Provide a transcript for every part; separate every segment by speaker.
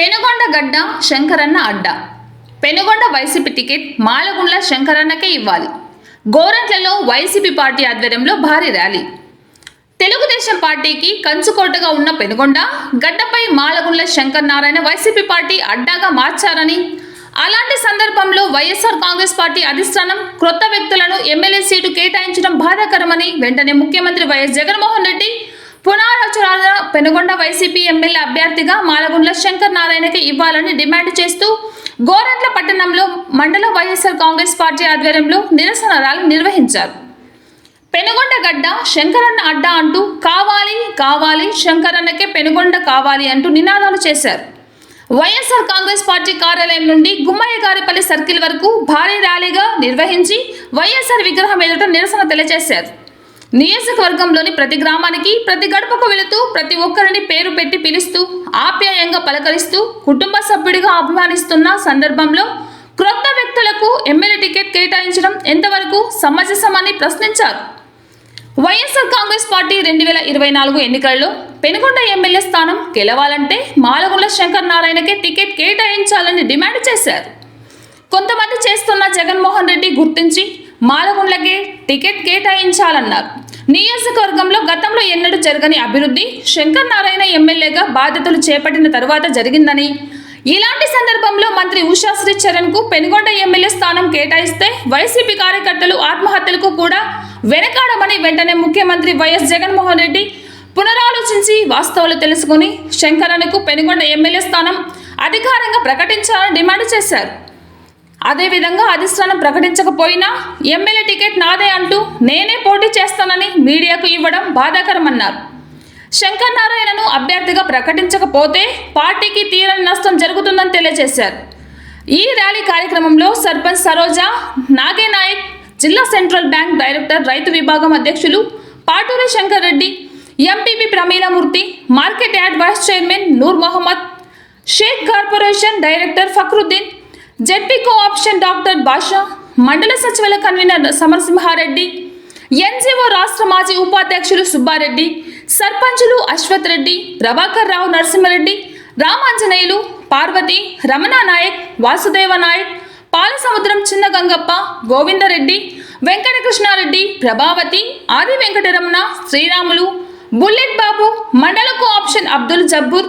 Speaker 1: పెనుగొండ గడ్డ శంకరన్న అడ్డ. Penukonda YCP ticket Malagundla శంకరన్నకే ఇవ్వాలి. గోరంట్లలో వైసీపీ పార్టీ ఆధ్వర్యంలో భారీ ర్యాలీ. తెలుగుదేశం పార్టీకి కంచుకోటగా ఉన్న పెనుగొండ గడ్డపై మాలగుండ్ల శంకర్ నారాయణ వైసీపీ పార్టీ అడ్డాగా మార్చారని అలాంటి సందర్భంలో వైఎస్ఆర్ కాంగ్రెస్ పార్టీ అధిష్టానం క్రొత్త వ్యక్తులను ఎమ్మెల్యే సీటు కేటాయించడం బాధాకరమని వెంటనే ముఖ్యమంత్రి వైఎస్ జగన్మోహన్ రెడ్డి పునరాచరాల పెనుగొండ వైసీపీ ఎమ్మెల్యే అభ్యర్థిగా మాలగుండ్ల శంకర్ నారాయణకి ఇవ్వాలని డిమాండ్ చేస్తూ గోరంట్ల పట్టణంలో మండల వైఎస్ఆర్ కాంగ్రెస్ పార్టీ ఆధ్వర్యంలో నిరసన ర్యాలీ నిర్వహించారు. పెనుగొండ గడ్డ శంకరన్న అడ్డ అంటూ కావాలి కావాలి శంకరన్నకే పెనుగొండ కావాలి అంటూ నినాదాలు చేశారు. వైఎస్ఆర్ కాంగ్రెస్ పార్టీ కార్యాలయం నుండి గుమ్మయ్య గారిపల్లి సర్కిల్ వరకు భారీ ర్యాలీగా నిర్వహించి వైఎస్ఆర్ విగ్రహం ఎదుట నిరసన తెలియజేశారు. నియోజకవర్గంలోని ప్రతి గ్రామానికి ప్రతి గడపకు వెళుతూ ప్రతి ఒక్కరిని పేరు పెట్టి పిలుస్తూ ఆప్యాయంగా పలకరిస్తూ కుటుంబ సభ్యుడిగా అభిమానిస్తున్న సందర్భంలో క్రొత్త వ్యక్తులకు ఎమ్మెల్యే టికెట్ కేటాయించడం ఎంతవరకు సమంజసమని ప్రశ్నించారు. వైఎస్ఆర్ కాంగ్రెస్ పార్టీ రెండు వేల ఇరవై నాలుగు ఎన్నికల్లో పెనుగొండ ఎమ్మెల్యే స్థానం గెలవాలంటే మాలగుండ్ల శంకర్ నారాయణకే టికెట్ కేటాయించాలని డిమాండ్ చేశారు. కొంతమంది చేస్తున్న జగన్మోహన్ రెడ్డి గుర్తించి మాలగుండ్లకే టికెట్ కేటాయించాలన్నారు. నియోజకవర్గంలో గతంలో ఎన్నడూ జరగని అభివృద్ధి శంకర్ నారాయణ ఎమ్మెల్యేగా బాధ్యతలు చేపట్టిన తరువాత జరిగిందని. ఇలాంటి సందర్భంలో మంత్రి ఉషాశ్రీ చరణ్కు పెనుగొండ ఎమ్మెల్యే స్థానం కేటాయిస్తే వైసీపీ కార్యకర్తలు ఆత్మహత్యలకు కూడా వెనకాడమని వెంటనే ముఖ్యమంత్రి వైఎస్ జగన్మోహన్ రెడ్డి పునరాలోచించి వాస్తవాలు తెలుసుకుని శంకరణకు పెనుగొండ ఎమ్మెల్యే స్థానం అధికారంగా ప్రకటించాలని డిమాండ్ చేశారు. అదేవిధంగా అధిష్టానం ప్రకటించకపోయినా ఎమ్మెల్యే టికెట్ నాదే అంటూ నేనే పోటీ చేస్తానని మీడియాకు ఇవ్వడం బాధాకరమన్నారు. శంకర్ నారాయణను అభ్యర్థిగా ప్రకటించకపోతే పార్టీకి తీరని నష్టం జరుగుతుందని తెలియజేశారు. ఈ ర్యాలీ కార్యక్రమంలో సర్పంచ్ సరోజ నాగే నాయక్ జిల్లా సెంట్రల్ బ్యాంక్ డైరెక్టర్ రైతు విభాగం అధ్యక్షులు Paturi Shankar Reddy MPP Pramilamurthy market yard vice chairman Noor Mohammed Sheikh corporation director Fakruddin ZP co option doctor Basha మండల సచివాలయ కన్వీనర్ సమరసింహారెడ్డి ఎన్జిఓ రాష్ట్ర మాజీ ఉపాధ్యక్షులు సుబ్బారెడ్డి సర్పంచులు అశ్వత్ రెడ్డి ప్రభాకర్ రావు నరసింహారెడ్డి రామాంజనేయులు పార్వతి రమణ నాయక్ వాసుదేవ నాయక్ పాలసముద్రం చిన్న గంగప్ప గోవిందరెడ్డి వెంకటకృష్ణారెడ్డి ప్రభావతి ఆది వెంకటరమణ శ్రీరాములు బుల్లెట్ బాబు మండల కో ఆప్షన్ అబ్దుల్ జబ్బూర్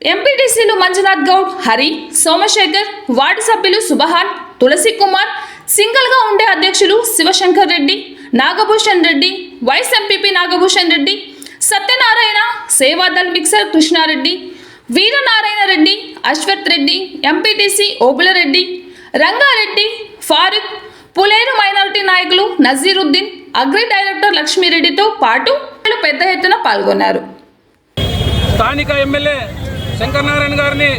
Speaker 1: ఎంపీటీసీలు మంజునాథ్ గౌడ్ హరి సోమశేఖర్ వార్డు సభ్యులు సుబహాన్ తులసి కుమార్ సింగిల్గా ఉండే అధ్యక్షులు Sivashankar Reddy Nagabhushan Reddy vice MPP Nagabhushan Reddy Satyanarayana Sevadal mixer Krishnareddy Veeranarayana Reddy Ashwath Reddy MPTC Obulareddy Rangareddy Farooq Puleru minority నాయకులు నజీరుద్దీన్ అగ్రి డైరెక్టర్ లక్ష్మీరెడ్డితో పాటు పెద్ద ఎత్తున పాల్గొన్నారు.
Speaker 2: స్థానిక ఎమ్మెల్యే శంకరనారాయణ గారిని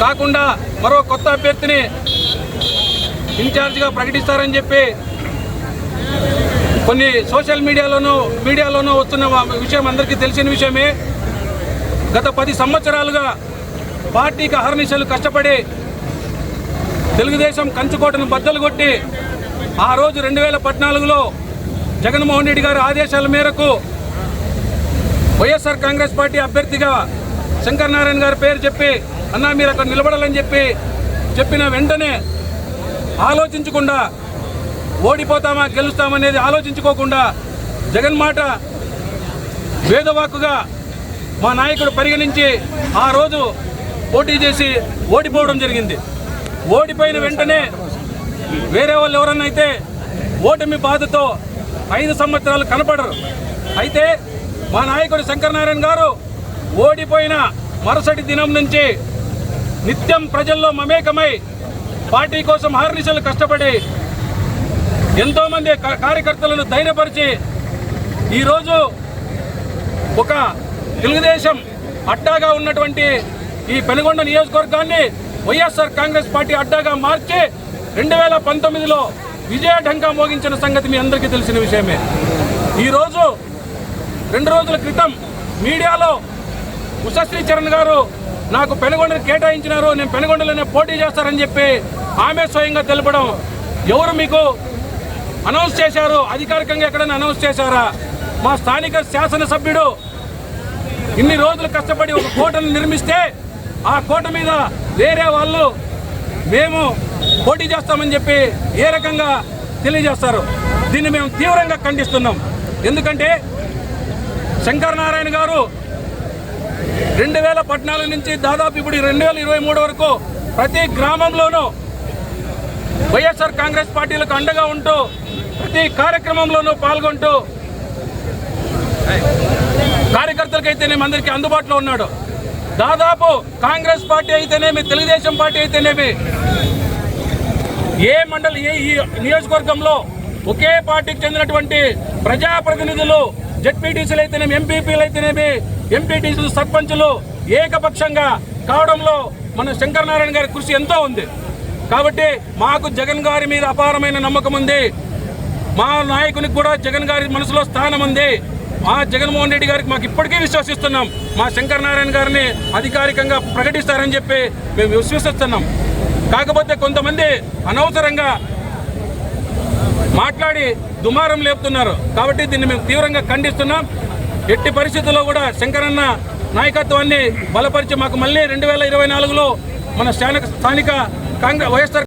Speaker 2: కాకుండా మరో కొత్త అభ్యర్థిని ఇన్ఛార్జ్గా ప్రకటిస్తారని చెప్పి కొన్ని సోషల్ మీడియాలోనూ మీడియాలోనూ వస్తున్న విషయం అందరికీ తెలిసిన విషయమే. గత పది సంవత్సరాలుగా పార్టీకి అహర్నిశలు కష్టపడి తెలుగుదేశం కంచుకోటను బద్దలు కొట్టి ఆ రోజు రెండు వేల పద్నాలుగులో జగన్మోహన్ రెడ్డి గారి ఆదేశాల మేరకు వైఎస్ఆర్ కాంగ్రెస్ పార్టీ అభ్యర్థిగా శంకరనారాయణ గారి పేరు చెప్పి అన్నా మీరు అక్కడ నిలబడాలని చెప్పి చెప్పిన వెంటనే ఆలోచించకుండా ఓడిపోతామా గెలుస్తామనేది ఆలోచించుకోకుండా జగన్ మాట వేదవాక్కుగా మా నాయకుడు పరిగణించి ఆ రోజు పోటీ చేసి ఓడిపోవడం జరిగింది. ఓడిపోయిన వెంటనే వేరే వాళ్ళు ఎవరన్నా అయితే ఓటమి బాధతో ఐదు సంవత్సరాలు కనపడరు. అయితే మా నాయకుడు శంకరనారాయణ గారు ఓడిపోయిన మరుసటి దినం నుంచి నిత్యం ప్రజల్లో మమేకమై పార్టీ కోసం హార్నిశలు కష్టపడి ఎంతోమంది కార్యకర్తలను ధైర్యపరిచి ఈరోజు ఒక తెలుగుదేశం అడ్డాగా ఉన్నటువంటి ఈ పెనుగొండ నియోజకవర్గాన్ని వైఎస్ఆర్ కాంగ్రెస్ పార్టీ అడ్డాగా మార్చి రెండు వేల పంతొమ్మిదిలో విజయ ఢంకా మోగించిన సంగతి మీ అందరికీ తెలిసిన విషయమే. ఈరోజు రెండు రోజుల క్రితం మీడియాలో ఉషశ్రీ చరణ్ గారు నాకు పెనుగొండను కేటాయించినారు నేను పెనుగొండలోనే పోటీ చేస్తారని చెప్పి ఆమె స్వయంగా తెలపడం. ఎవరు మీకు అనౌన్స్ చేశారు? అధికారికంగా ఎక్కడైనా అనౌన్స్ చేశారా? మా స్థానిక శాసనసభ్యుడు ఇన్ని రోజులు కష్టపడి ఒక కోటను నిర్మిస్తే ఆ కోట మీద వేరే వాళ్ళు మేము పోటీ చేస్తామని చెప్పి ఏ రకంగా తెలియజేస్తారు? దీన్ని మేము తీవ్రంగా ఖండిస్తున్నాం. ఎందుకంటే శంకర్ నారాయణ గారు రెండు వేల పద్నాలుగు నుంచి దాదాపు ఇప్పుడు రెండు వేల ఇరవై మూడు వరకు ప్రతి గ్రామంలోనూ వైఎస్ఆర్ కాంగ్రెస్ పార్టీలకు అండగా ఉంటూ ప్రతి కార్యక్రమంలోనూ పాల్గొంటూ కార్యకర్తలకైతేనేమి అందరికీ అందుబాటులో ఉన్నాడు. దాదాపు కాంగ్రెస్ పార్టీ అయితేనేమి తెలుగుదేశం పార్టీ అయితేనేమి ఏ మండలి ఏ నియోజకవర్గంలో ఒకే పార్టీకి చెందినటువంటి ప్రజాప్రతినిధులు జడ్పీటీసీలు అయితేనేమి ఎంపీపీలు అయితేనేమి ఎంపీటీసీలు సర్పంచులు ఏకపక్షంగా కావడంలో మన శంకరనారాయణ గారి కృషి ఎంతో ఉంది. కాబట్టి మాకు జగన్ గారి మీద అపారమైన నమ్మకం ఉంది. మా నాయకునికి కూడా జగన్ గారి మనసులో స్థానం ఉంది. మా జగన్మోహన్ రెడ్డి గారికి మాకు ఇప్పటికే విశ్వసిస్తున్నాం. మా శంకర్ నారాయణ గారిని అధికారికంగా ప్రకటిస్తారని చెప్పి మేము విశ్వసిస్తున్నాం. కాకపోతే కొంతమంది అనవసరంగా మాట్లాడి దుమారం లేపుతున్నారు. కాబట్టి దీన్ని మేము తీవ్రంగా ఖండిస్తున్నాం. ఎట్టి పరిస్థితుల్లో కూడా శంకరన్న నాయకత్వాన్ని బలపరిచి మాకు మళ్ళీ రెండు వేల ఇరవై నాలుగులో మన స్థానిక స్థానిక కాంగ్రెస్ వైఎస్ఆర్